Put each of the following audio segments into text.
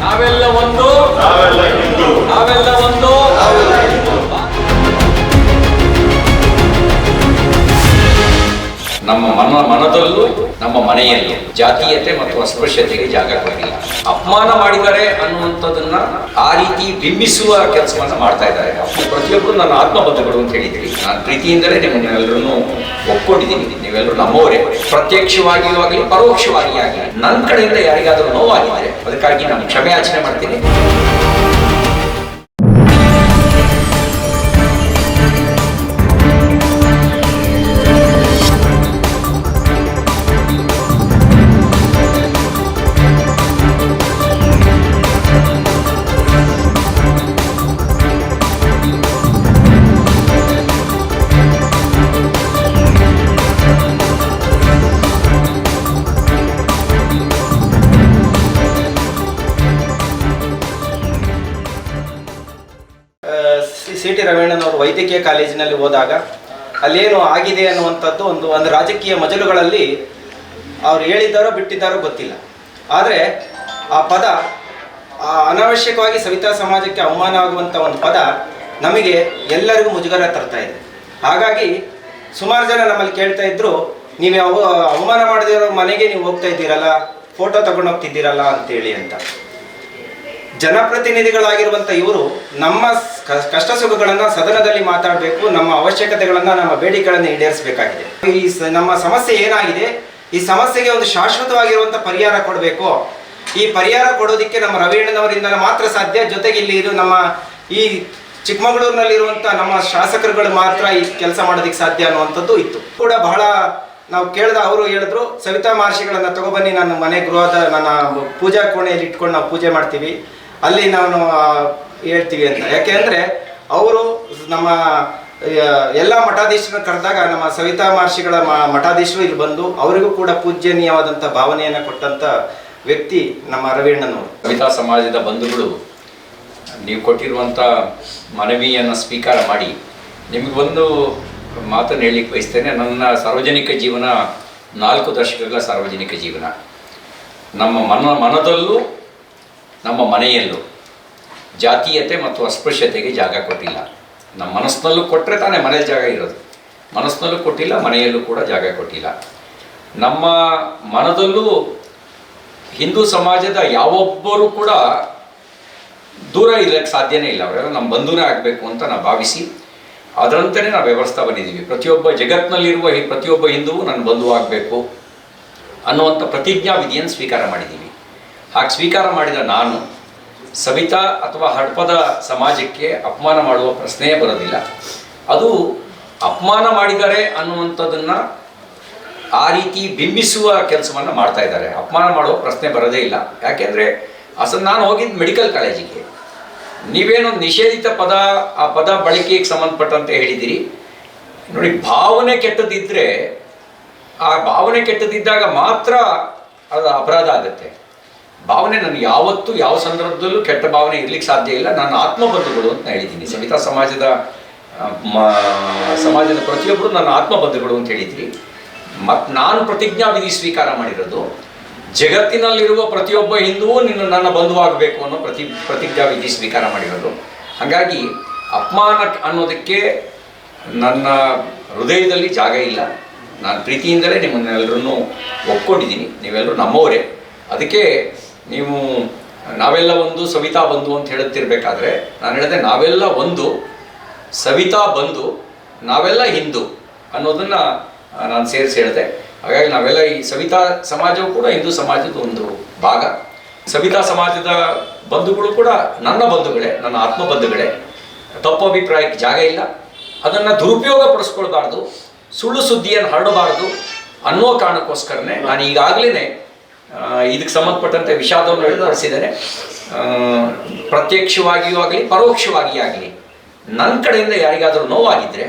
ನಾವೆಲ್ಲ ಒಂದು. ನಾವೆಲ್ಲ ಒಂದು. ನಮ್ಮ ಮನ ಮನದಲ್ಲೂ, ನಮ್ಮ ಮನೆಯಲ್ಲೂ, ಜಾತೀಯತೆ ಮತ್ತು ಅಸ್ಪೃಶ್ಯತೆಗೆ ಜಾಗ ಕೊಡಲಿಲ್ಲ. ಅಪಮಾನ ಮಾಡಿದ್ದಾರೆ ಅನ್ನುವಂಥದ್ದನ್ನ ಆ ರೀತಿ ಬಿಂಬಿಸುವ ಕೆಲಸವನ್ನ ಮಾಡ್ತಾ ಇದ್ದಾರೆ. ಪ್ರತಿಯೊಬ್ಬರು ನನ್ನ ಆತ್ಮಬದ್ಧಗಳು ಅಂತ ಹೇಳಿದ್ರಿ ನಾನು ಪ್ರೀತಿಯಿಂದಲೇ ನಿಮ್ಮನ್ನೆಲ್ಲರನ್ನು ಒಪ್ಕೊಂಡಿದ್ದೀನಿ. ನೀವೆಲ್ಲರೂ ನಮ್ಮವರೇ. ಪ್ರತ್ಯಕ್ಷವಾಗಿಯೂ ಆಗಲಿ ಪರೋಕ್ಷವಾಗಿ ಆಗಲಿ ನನ್ನ ಕಡೆಯಿಂದ ಯಾರಿಗಾದರೂ ನೋವಾಗಿದ್ದರೆ ಅದಕ್ಕಾಗಿ ನಾನು ಕ್ಷಮೆ ಯಾಚನೆ ಮಾಡ್ತೀನಿ. ಸಿ ಟಿ ರವೀಣನವರು ವೈದ್ಯಕೀಯ ಕಾಲೇಜಿನಲ್ಲಿ ಹೋದಾಗ ಅಲ್ಲೇನು ಆಗಿದೆ ಅನ್ನುವಂಥದ್ದು ಒಂದು ಒಂದು ರಾಜಕೀಯ ಮಜಲುಗಳಲ್ಲಿ ಅವ್ರು ಹೇಳಿದ್ದಾರೋ ಬಿಟ್ಟಿದ್ದಾರೋ ಗೊತ್ತಿಲ್ಲ. ಆದರೆ ಆ ಪದ, ಆ ಅನಾವಶ್ಯಕವಾಗಿ ಸವಿತಾ ಸಮಾಜಕ್ಕೆ ಅವಮಾನ ಆಗುವಂಥ ಒಂದು ಪದ ನಮಗೆ ಎಲ್ಲರಿಗೂ ಮುಜುಗರ ತರ್ತಾ ಇದೆ. ಹಾಗಾಗಿ ಸುಮಾರು ಜನ ನಮ್ಮಲ್ಲಿ ಕೇಳ್ತಾ ಇದ್ರು, ನೀವು ಅವ ಅವಮಾನ ಮಾಡದಿರೋ ಮನೆಗೆ ನೀವು ಹೋಗ್ತಾ ಇದ್ದೀರಲ್ಲ, ಫೋಟೋ ತಗೊಂಡು ಹೋಗ್ತಿದ್ದೀರಲ್ಲ ಅಂತೇಳಿ ಅಂತ. ಜನಪ್ರತಿನಿಧಿಗಳಾಗಿರುವಂಥ ಇವರು ನಮ್ಮ ಕಷ್ಟ ಸುಖಗಳನ್ನು ಸದನದಲ್ಲಿ ಮಾತಾಡಬೇಕು, ನಮ್ಮ ಅವಶ್ಯಕತೆಗಳನ್ನು ನಮ್ಮ ಬೇಡಿಕೆಗಳನ್ನು ಈಡೇರಿಸಬೇಕಾಗಿದೆ. ಈ ನಮ್ಮ ಸಮಸ್ಯೆ ಏನಾಗಿದೆ? ಈ ಸಮಸ್ಯೆಗೆ ಒಂದು ಶಾಶ್ವತವಾಗಿರುವಂಥ ಪರಿಹಾರ ಕೊಡಬೇಕು. ಈ ಪರಿಹಾರ ಕೊಡೋದಕ್ಕೆ ನಮ್ಮ ರವೀಣ್ಣನವರಿಂದ ಮಾತ್ರ ಸಾಧ್ಯ. ಜೊತೆಗೆ ಇಲ್ಲಿ ಇದು ನಮ್ಮ ಈ ಚಿಕ್ಕಮಗಳೂರಿನಲ್ಲಿರುವಂಥ ನಮ್ಮ ಶಾಸಕರುಗಳು ಮಾತ್ರ ಈ ಕೆಲಸ ಮಾಡೋದಕ್ಕೆ ಸಾಧ್ಯ ಅನ್ನುವಂಥದ್ದು ಇತ್ತು. ಕೂಡ ಬಹಳ ನಾವು ಕೇಳಿದ ಅವರು ಹೇಳಿದ್ರು, ಸವಿತಾ ಮಹರ್ಷಿಗಳನ್ನ ತಗೊಬನ್ನಿ ನನ್ನ ಮನೆ ಗೃಹದ ನನ್ನ ಪೂಜಾ ಕೋಣೆಯಲ್ಲಿ ಇಟ್ಕೊಂಡು ನಾವು ಪೂಜೆ ಮಾಡ್ತೀವಿ. ಅಲ್ಲಿ ನಾನು ಹೇಳ್ತೀವಿ ಅಂತ. ಯಾಕೆ ಅಂದರೆ, ಅವರು ನಮ್ಮ ಎಲ್ಲ ಮಠಾಧೀಶರನ್ನ ಕರೆದಾಗ ನಮ್ಮ ಸವಿತಾ ಮಹರ್ಷಿಗಳ ಮಠಾಧೀಶರು ಇಲ್ಲಿ ಬಂದು ಅವರಿಗೂ ಕೂಡ ಪೂಜ್ಯನೀಯವಾದಂಥ ಭಾವನೆಯನ್ನು ಕೊಟ್ಟಂಥ ವ್ಯಕ್ತಿ ನಮ್ಮ ರವೀಣ್ಣನವರು ಸವಿತಾ ಸಮಾಜದ ಬಂಧುಗಳು, ನೀವು ಕೊಟ್ಟಿರುವಂಥ ಮನವಿಯನ್ನು ಸ್ವೀಕಾರ ಮಾಡಿ ನಿಮಗೊಂದು ಮಾತನ್ನು ಹೇಳಲಿಕ್ಕೆ ಬಯಸ್ತೇನೆ. ನನ್ನ ಸಾರ್ವಜನಿಕ ಜೀವನ ನಾಲ್ಕು ದಶಕಗಳ ಸಾರ್ವಜನಿಕ ಜೀವನ. ನಮ್ಮ ಮನ, ಮನದಲ್ಲೂ ನಮ್ಮ ಮನೆಯಲ್ಲೂ ಜಾತೀಯತೆ ಮತ್ತು ಅಸ್ಪೃಶ್ಯತೆಗೆ ಜಾಗ ಕೊಟ್ಟಿಲ್ಲ. ನಮ್ಮ ಮನಸ್ಸಿನಲ್ಲೂ ಕೊಟ್ಟರೆ ತಾನೇ ಮನೆ ಜಾಗ ಇರೋದು. ಮನಸ್ಸಿನಲ್ಲೂ ಕೊಟ್ಟಿಲ್ಲ, ಮನೆಯಲ್ಲೂ ಕೂಡ ಜಾಗ ಕೊಟ್ಟಿಲ್ಲ. ನಮ್ಮ ಮನದಲ್ಲೂ ಹಿಂದೂ ಸಮಾಜದ ಯಾವೊಬ್ಬರೂ ಕೂಡ ದೂರ ಇರಲಿಕ್ಕೆ ಸಾಧ್ಯನೇ ಇಲ್ಲ. ಅವರೆಲ್ಲ ನಮ್ಮ ಬಂಧುನೇ ಆಗಬೇಕು ಅಂತ ನಾವು ಭಾವಿಸಿ ಅದರಂತೆಯೇ ನಾವು ವ್ಯವಸ್ಥೆ ಬಂದಿದ್ದೀವಿ. ಪ್ರತಿಯೊಬ್ಬ ಜಗತ್ತಿನಲ್ಲಿರುವ ಈ ಪ್ರತಿಯೊಬ್ಬ ಹಿಂದುವು ನನ್ನ ಬಂಧು ಆಗಬೇಕು ಅನ್ನುವಂಥ ಪ್ರತಿಜ್ಞಾ ವಿಧಿಯನ್ನು ಸ್ವೀಕಾರ ಮಾಡಿದ್ದೀವಿ. ಹಾಗೆ ಸ್ವೀಕಾರ ಮಾಡಿದ ನಾನು, ಸವಿತಾ ಅಥವಾ ಹಡ್ಪದ ಸಮಾಜಕ್ಕೆ ಅಪಮಾನ ಮಾಡುವ ಪ್ರಶ್ನೆಯೇ ಬರೋದಿಲ್ಲ. ಅದು ಅಪಮಾನ ಮಾಡಿದ್ದಾರೆ ಅನ್ನುವಂಥದ್ದನ್ನು ಆ ರೀತಿ ಬಿಂಬಿಸುವ ಕೆಲಸವನ್ನು ಮಾಡ್ತಾ ಇದ್ದಾರೆ. ಅಪಮಾನ ಮಾಡುವ ಪ್ರಶ್ನೆ ಬರೋದೇ ಇಲ್ಲ. ಯಾಕೆಂದರೆ ಅಸಲು ನಾನು ಹೋಗಿದ್ದ ಮೆಡಿಕಲ್ ಕಾಲೇಜಿಗೆ. ನೀವೇನು ನಿಷೇಧಿತ ಪದ, ಆ ಪದ ಬಳಕೆಗೆ ಸಂಬಂಧಪಟ್ಟಂತೆ ಹೇಳಿದ್ದೀರಿ ನೋಡಿ, ಭಾವನೆ ಕೆಟ್ಟದಿದ್ದರೆ ಆ ಭಾವನೆ ಕೆಟ್ಟದಿದ್ದಾಗ ಮಾತ್ರ ಅದು ಅಪರಾಧ ಆಗುತ್ತೆ. ಭಾವನೆ ನನಗೆ ಯಾವತ್ತೂ ಯಾವ ಸಂದರ್ಭದಲ್ಲೂ ಕೆಟ್ಟ ಭಾವನೆ ಇರ್ಲಿಕ್ಕೆ ಸಾಧ್ಯ ಇಲ್ಲ. ನನ್ನ ಆತ್ಮಬಂಧುಗಳು ಅಂತ ಹೇಳಿದ್ದೀನಿ. ಸವಿತಾ ಸಮಾಜದ ಸಮಾಜದ ಪ್ರತಿಯೊಬ್ಬರು ನನ್ನ ಆತ್ಮಬಂಧುಗಳು ಅಂತ ಹೇಳಿದ್ವಿ ಮತ್ತು ನಾನು ಪ್ರತಿಜ್ಞಾ ವಿಧಿ ಸ್ವೀಕಾರ ಮಾಡಿರೋದು, ಜಗತ್ತಿನಲ್ಲಿರುವ ಪ್ರತಿಯೊಬ್ಬ ಹಿಂದೂ ನಿನ್ನ, ನನ್ನ ಬಂಧುವಾಗಬೇಕು ಅನ್ನೋ ಪ್ರತಿ ಪ್ರತಿಜ್ಞಾ ವಿಧಿ ಸ್ವೀಕಾರ ಮಾಡಿರೋದು. ಹಾಗಾಗಿ ಅಪಮಾನ ಅನ್ನೋದಕ್ಕೆ ನನ್ನ ಹೃದಯದಲ್ಲಿ ಜಾಗ ಇಲ್ಲ. ನಾನು ಪ್ರೀತಿಯಿಂದಲೇ ನಿಮ್ಮನ್ನೆಲ್ಲರನ್ನೂ ಒಪ್ಕೊಂಡಿದ್ದೀನಿ. ನೀವೆಲ್ಲರೂ ನಮ್ಮವರೇ. ಅದಕ್ಕೆ ನೀವು ನಾವೆಲ್ಲ ಒಂದು, ಸವಿತಾ ಬಂಧು ಅಂತ ಹೇಳುತ್ತಿರಬೇಕಾದ್ರೆ ನಾನು ಹೇಳಿದೆ ನಾವೆಲ್ಲ ಒಂದು, ಸವಿತಾ ಬಂಧು ನಾವೆಲ್ಲ ಹಿಂದೂ ಅನ್ನೋದನ್ನು ನಾನು ಸೇರಿಸಿ ಹೇಳಿದೆ. ಹಾಗಾಗಿ ನಾವೆಲ್ಲ ಈ ಸವಿತಾ ಸಮಾಜವು ಕೂಡ ಹಿಂದೂ ಸಮಾಜದ ಒಂದು ಭಾಗ. ಸವಿತಾ ಸಮಾಜದ ಬಂಧುಗಳು ಕೂಡ ನನ್ನ ಬಂಧುಗಳೇ, ನನ್ನ ಆತ್ಮ ಬಂಧುಗಳೇ. ತಪ್ಪು ಅಭಿಪ್ರಾಯಕ್ಕೆ ಜಾಗ ಇಲ್ಲ. ಅದನ್ನು ದುರುಪಯೋಗ ಪಡಿಸ್ಕೊಳ್ಬಾರ್ದು. ಸುಳ್ಳು ಸುದ್ದಿಯನ್ನು ಹರಡಬಾರ್ದು ಅನ್ನೋ ಕಾರಣಕ್ಕೋಸ್ಕರನೇ ನಾನು ಈಗಾಗಲೇ ಇದಕ್ಕೆ ಸಂಬಂಧಪಟ್ಟಂತೆ ವಿಷಾದವನ್ನು ವ್ಯಕ್ತಪಡಿಸಿದ್ದೇನೆ ಆ, ಪ್ರತ್ಯಕ್ಷವಾಗಿಯೂ ಆಗಲಿ ಪರೋಕ್ಷವಾಗಿಯೂ ಆಗಲಿ ನನ್ನ ಕಡೆಯಿಂದ ಯಾರಿಗಾದರೂ ನೋವಾಗಿದ್ದರೆ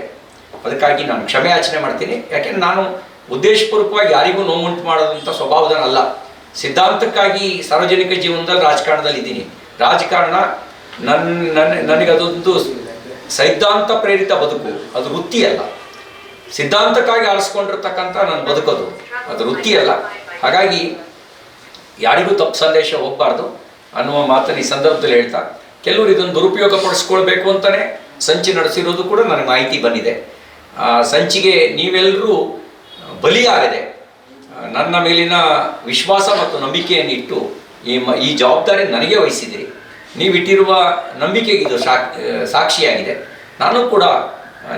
ಅದಕ್ಕಾಗಿ ನಾನು ಕ್ಷಮೆ ಯಾಚನೆ ಮಾಡ್ತೀನಿ. ಯಾಕೆಂದ್ರೆ ನಾನು ಉದ್ದೇಶಪೂರ್ವಕವಾಗಿ ಯಾರಿಗೂ ನೋವುಂಟು ಮಾಡೋದಂಥ ಸ್ವಭಾವದನಲ್ಲ. ಸಿದ್ಧಾಂತಕ್ಕಾಗಿ ಸಾರ್ವಜನಿಕ ಜೀವನದಲ್ಲಿ ರಾಜಕಾರಣದಲ್ಲಿ ಇದ್ದೀನಿ ರಾಜಕಾರಣ ನನ್ನ ನನ್ನ ನನಗೆ ಅದೊಂದು ಸೈದ್ಧಾಂತ ಪ್ರೇರಿತ ಬದುಕು ಅದು ವೃತ್ತಿ ಅಲ್ಲ. ಸಿದ್ಧಾಂತಕ್ಕಾಗಿ ಆರಿಸ್ಕೊಂಡಿರ್ತಕ್ಕಂಥ ನನ್ನ ಬದುಕೋದು ಅದು ವೃತ್ತಿ ಅಲ್ಲ. ಹಾಗಾಗಿ ಯಾರಿಗೂ ತಪ್ಪು ಸಂದೇಶ ಹೋಗಬಾರ್ದು ಅನ್ನುವ ಮಾತನ್ನು ಈ ಸಂದರ್ಭದಲ್ಲಿ ಹೇಳ್ತಾ, ಕೆಲವರು ಇದನ್ನು ದುರುಪಯೋಗ ಪಡಿಸ್ಕೊಳ್ಬೇಕು ಅಂತಲೇ ಸಂಚಿ ನಡೆಸಿರೋದು ಕೂಡ ನನಗೆ ಮಾಹಿತಿ ಬಂದಿದೆ. ಆ, ಸಂಚಿಗೆ ನೀವೆಲ್ಲರೂ ಬಲಿಯಾಗಿದೆ ನನ್ನ ಮೇಲಿನ ವಿಶ್ವಾಸ ಮತ್ತು ನಂಬಿಕೆಯನ್ನು ಇಟ್ಟು ಈ ಮ, ಈ ಜವಾಬ್ದಾರಿ ನನಗೆ ವಹಿಸಿದಿರಿ ನೀವಿಟ್ಟಿರುವ ನಂಬಿಕೆಗೆ ಇದು ಸಾಕ್ ಸಾಕ್ಷಿಯಾಗಿದೆ. ನಾನು ಕೂಡ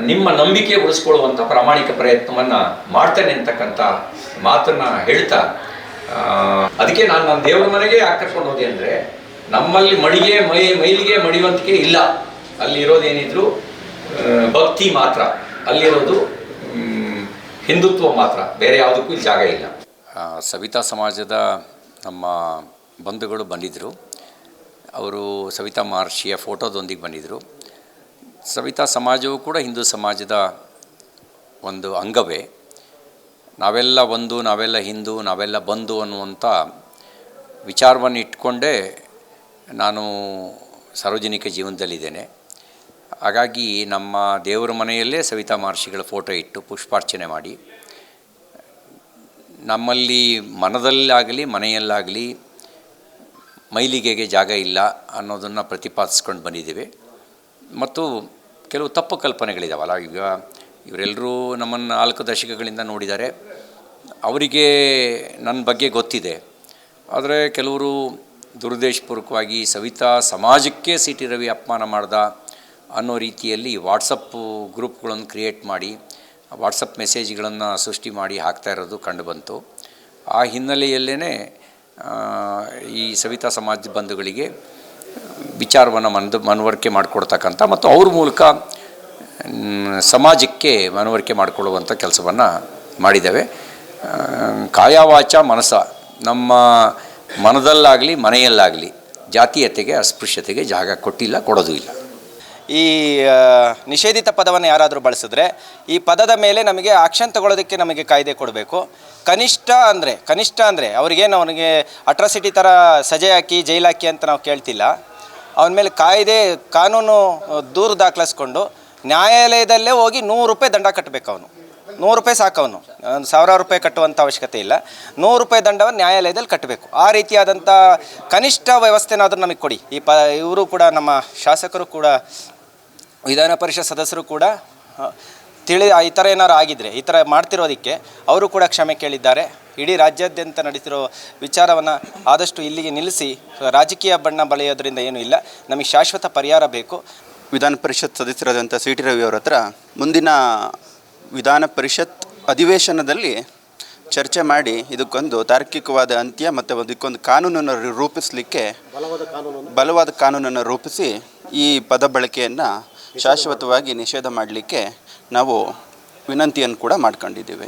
ನಿಮ್ಮ ನಂಬಿಕೆ ಉಳಿಸ್ಕೊಳ್ಳುವಂಥ ಪ್ರಾಮಾಣಿಕ ಪ್ರಯತ್ನವನ್ನು ಮಾಡ್ತೇನೆ ಅಂತಕ್ಕಂಥ ಮಾತನ್ನು ಹೇಳ್ತಾ ಅದಕ್ಕೆ ನಾನು ನನ್ನ ದೇವರ ಮನೆಗೆ ಯಾಕೆ ಕರ್ಕೊಂಡು ಹೋದೆ ಅಂದರೆ ನಮ್ಮಲ್ಲಿ ಮಡಿಗೆ ಮೈ, ಮೈಲಿಗೆ ಮಡಿವಂತಿಕೆ ಇಲ್ಲ. ಅಲ್ಲಿರೋದೇನಿದ್ರು ಏನಿದ್ರೂ ಭಕ್ತಿ ಮಾತ್ರ. ಅಲ್ಲಿರೋದು ಹಿಂದುತ್ವ ಮಾತ್ರ. ಬೇರೆ ಯಾವುದಕ್ಕೂ ಜಾಗ ಇಲ್ಲ. ಸವಿತಾ ಸಮಾಜದ ನಮ್ಮ ಬಂಧುಗಳು ಬಂದಿದ್ದರು ಅವರು ಸವಿತಾ ಮಹರ್ಷಿಯ ಫೋಟೋದೊಂದಿಗೆ ಬಂದಿದ್ದರು ಸವಿತಾ ಸಮಾಜವು ಕೂಡ ಹಿಂದೂ ಸಮಾಜದ ಒಂದು ಅಂಗವೇ. ನಾವೆಲ್ಲ ಒಂದು, ನಾವೆಲ್ಲ ಹಿಂದೂ, ನಾವೆಲ್ಲ ಬಂದು ಅನ್ನುವಂಥ ವಿಚಾರವನ್ನು ಇಟ್ಕೊಂಡೇ ನಾನು ಸಾರ್ವಜನಿಕ ಜೀವನದಲ್ಲಿದ್ದೇನೆ. ಹಾಗಾಗಿ ನಮ್ಮ ದೇವರ ಮನೆಯಲ್ಲೇ ಸವಿತಾ ಮಹರ್ಷಿಗಳ ಫೋಟೋ ಇಟ್ಟು ಪುಷ್ಪಾರ್ಚನೆ ಮಾಡಿ. ನಮ್ಮಲ್ಲಿ ಮನದಲ್ಲಾಗಲಿ, ಮನೆಯಲ್ಲಾಗಲಿ ಮೈಲಿಗೆಗೆ ಜಾಗ ಇಲ್ಲ ಅನ್ನೋದನ್ನು ಪ್ರತಿಪಾದಿಸ್ಕೊಂಡು ಬಂದಿದ್ದೀವಿ. ಮತ್ತು ಕೆಲವು ತಪ್ಪು ಕಲ್ಪನೆಗಳಿದಾವಲ್ಲ, ಈಗ ಇವರೆಲ್ಲರೂ ನಮ್ಮನ್ನು ನಾಲ್ಕು ದಶಕಗಳಿಂದ ನೋಡಿದ್ದಾರೆ. ಅವರಿಗೆ ನನ್ನ ಬಗ್ಗೆ ಗೊತ್ತಿದೆ. ಆದರೆ ಕೆಲವರು ದುರುದ್ದೇಶಪೂರ್ವಕವಾಗಿ ಸವಿತಾ ಸಮಾಜಕ್ಕೆ ಸಿ ಟಿ ರವಿ ಅಪಮಾನ ಮಾಡ್ದ ಅನ್ನೋ ರೀತಿಯಲ್ಲಿ ವಾಟ್ಸಪ್ ಗ್ರೂಪ್ಗಳನ್ನು ಕ್ರಿಯೇಟ್ ಮಾಡಿ ವಾಟ್ಸಪ್ ಮೆಸೇಜ್ಗಳನ್ನು ಸೃಷ್ಟಿ ಮಾಡಿ ಹಾಕ್ತಾ ಇರೋದು ಕಂಡುಬಂತು ಆ ಹಿನ್ನೆಲೆಯಲ್ಲೇ ಈ ಸವಿತಾ ಸಮಾಜ ಬಂಧುಗಳಿಗೆ ವಿಚಾರವನ್ನು ಮನದ ಮನವರಿಕೆ ಮಾಡಿಕೊಡ್ತಕ್ಕಂಥ ಮತ್ತು ಅವ್ರ ಮೂಲಕ ಸಮಾಜಕ್ಕೆ ಮನವರಿಕೆ ಮಾಡಿಕೊಳ್ಳುವಂಥ ಕೆಲಸವನ್ನು ಮಾಡಿದ್ದೇವೆ. ಕಾಯವಾಚ ಮನಸ ನಮ್ಮ ಮನದಲ್ಲಾಗಲಿ, ಮನೆಯಲ್ಲಾಗಲಿ ಜಾತೀಯತೆಗೆ, ಅಸ್ಪೃಶ್ಯತೆಗೆ ಜಾಗ ಕೊಟ್ಟಿಲ್ಲ, ಕೊಡೋದು ಇಲ್ಲ. ಈ ನಿಷೇಧಿತ ಪದವನ್ನು ಯಾರಾದರೂ ಬಳಸಿದ್ರೆ ಈ ಪದದ ಮೇಲೆ ನಮಗೆ ಆಕ್ಷನ್ ತಗೊಳ್ಳೋದಕ್ಕೆ ನಮಗೆ ಕಾಯ್ದೆ ಕೊಡಬೇಕು. ಕನಿಷ್ಠ ಅಂದರೆ ಕನಿಷ್ಠ ಅಂದರೆ ಅವ್ರಿಗೇನು ಅವನಿಗೆ ಅಟ್ರಾಸಿಟಿ ಥರ ಸಜೆ ಹಾಕಿ, ಜೈಲು ಹಾಕಿ ಅಂತ ನಾವು ಕೇಳ್ತಿಲ್ಲ. ಅವನ ಮೇಲೆ ಕಾಯ್ದೆ, ಕಾನೂನು ದೂರು ದಾಖಲಿಸ್ಕೊಂಡು ನ್ಯಾಯಾಲಯದಲ್ಲೇ ಹೋಗಿ ನೂರು ರೂಪಾಯಿ ದಂಡ ಕಟ್ಟಬೇಕು ಅವನು. ನೂರು ರೂಪಾಯಿ ಸಾಕವನು ಸಾವಿರಾರು ರೂಪಾಯಿ ಕಟ್ಟುವಂಥ ಅವಶ್ಯಕತೆ ಇಲ್ಲ. ನೂರು ರೂಪಾಯಿ ದಂಡವನ್ನು ನ್ಯಾಯಾಲಯದಲ್ಲಿ ಕಟ್ಟಬೇಕು ಆ ರೀತಿಯಾದಂಥ ಕನಿಷ್ಠ ವ್ಯವಸ್ಥೆನಾದರೂ ನಮಗೆ ಕೊಡಿ. ಈ ಪ, ಇವರು ಕೂಡ ನಮ್ಮ ಶಾಸಕರು ಕೂಡ, ವಿಧಾನ ಪರಿಷತ್ ಸದಸ್ಯರು ಕೂಡ ತಿಳಿ ಈ ಥರ ಏನಾರು ಆಗಿದ್ದರೆ ಈ ಥರ ಮಾಡ್ತಿರೋದಕ್ಕೆ ಅವರು ಕೂಡ ಕ್ಷಮೆ ಕೇಳಿದ್ದಾರೆ. ಇಡೀ ರಾಜ್ಯಾದ್ಯಂತ ನಡೆಸಿರೋ ವಿಚಾರವನ್ನು ಆದಷ್ಟು ಇಲ್ಲಿಗೆ ನಿಲ್ಲಿಸಿ, ರಾಜಕೀಯ ಬಣ್ಣ ಬಳಿಯೋದ್ರಿಂದ ಏನೂ ಇಲ್ಲ. ನಮಗೆ ಶಾಶ್ವತ ಪರಿಹಾರ ಬೇಕು. ವಿಧಾನ ಪರಿಷತ್ ಸದಸ್ಯರಾದಂಥ ಸಿ ಟಿ ರವಿ ಅವರ ಹತ್ರ ಮುಂದಿನ ವಿಧಾನ ಪರಿಷತ್ ಅಧಿವೇಶನದಲ್ಲಿ ಚರ್ಚೆ ಮಾಡಿ ಇದಕ್ಕೊಂದು ತಾರ್ಕಿಕವಾದ ಅಂತ್ಯ ಮತ್ತು ಅದಕ್ಕೊಂದು ಕಾನೂನನ್ನು ರೂಪಿಸಲಿಕ್ಕೆ ಬಲವಾದ ಕಾನೂನನ್ನು ರೂಪಿಸಿ ಈ ಪದ ಬಳಕೆಯನ್ನು ಶಾಶ್ವತವಾಗಿ ನಿಷೇಧ ಮಾಡಲಿಕ್ಕೆ ನಾವು ವಿನಂತಿಯನ್ನು ಕೂಡ ಮಾಡ್ಕೊಂಡಿದ್ದೀವಿ.